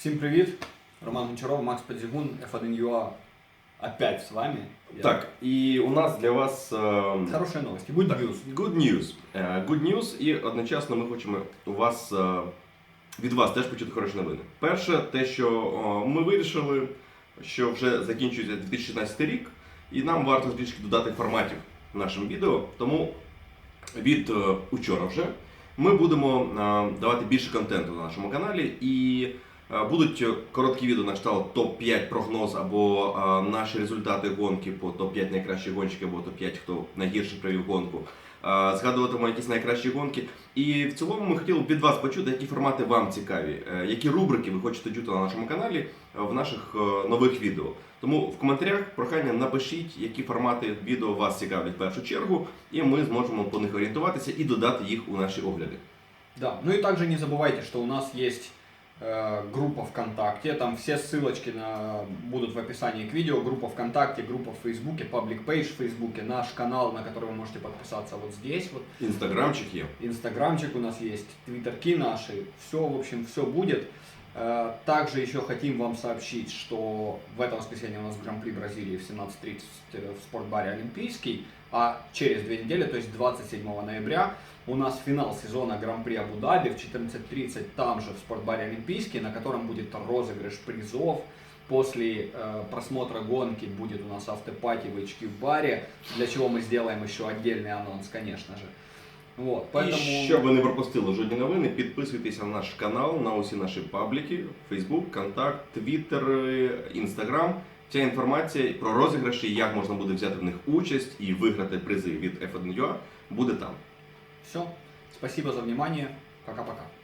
Всем привет! Роман Гончаров, Макс Подзигун, F1UA опять с вами. Я- Так, і у нас для вас е, Хорошие новости. Good news. good news. Е, Good news, і одночасно ми хочемо у вас е, від вас теж почути хороші новини. Перше, те, що ми вирішили, що вже закінчується 2016 рік, і нам варто трішки додати форматів нашим відео. Тому від е, учора вже ми будемо е, давати більше контенту на нашому каналі і. Е, Будуть короткі відео на кшталт топ-5 прогноз або е, наші результати гонки по топ-5 найкращих гонщиків або топ-5, хто найгірше провів гонку. Е, Згадуватимемо якісь найкращі гонки. І в цілому ми хотіли б від вас почути, які формати вам цікаві, е, які рубрики ви хочете чути на нашому каналі е, в наших е, нових відео. Тому в коментарях прохання напишіть, які формати відео вас цікавлять в першу чергу, і ми зможемо по них орієнтуватися і додати їх у наші огляди. Да. Ну и также не забывайте, что у нас есть группа ВКонтакте. Там все ссылочки на, будут в описании к видео. Группа ВКонтакте, группа в Фейсбуке, паблик пейдж в Фейсбуке, наш канал, на который вы можете подписаться вот здесь. Вот. Інстаграмчик є. Инстаграмчик у нас есть, твиттерки наши, все, в общем, все будет. Э, Также еще хотим вам сообщить, что в это воскресенье у нас Гран-при Бразилии в 17.30 в спортбаре Олимпийский, а через две недели, то есть 27 ноября, у нас финал сезона Гран-при Абу-Даби в 14.30 там же в спортбаре Олимпийский, на котором будет розыгрыш призов. После э, просмотра гонки будет у нас автопати в очки в баре, для чего мы сделаем еще отдельный анонс, конечно же. Вот, поэтому... І щоб не пропустили жодні новини, підписуйтеся на наш канал, на усі наші пабліки: Facebook, Контакт, Twitter, Instagram. Ця інформація про розіграші, як можна буде взяти в них участь і виграти призи від F1UA, буде там. Все. Спасибо за внимание. Пока-пока.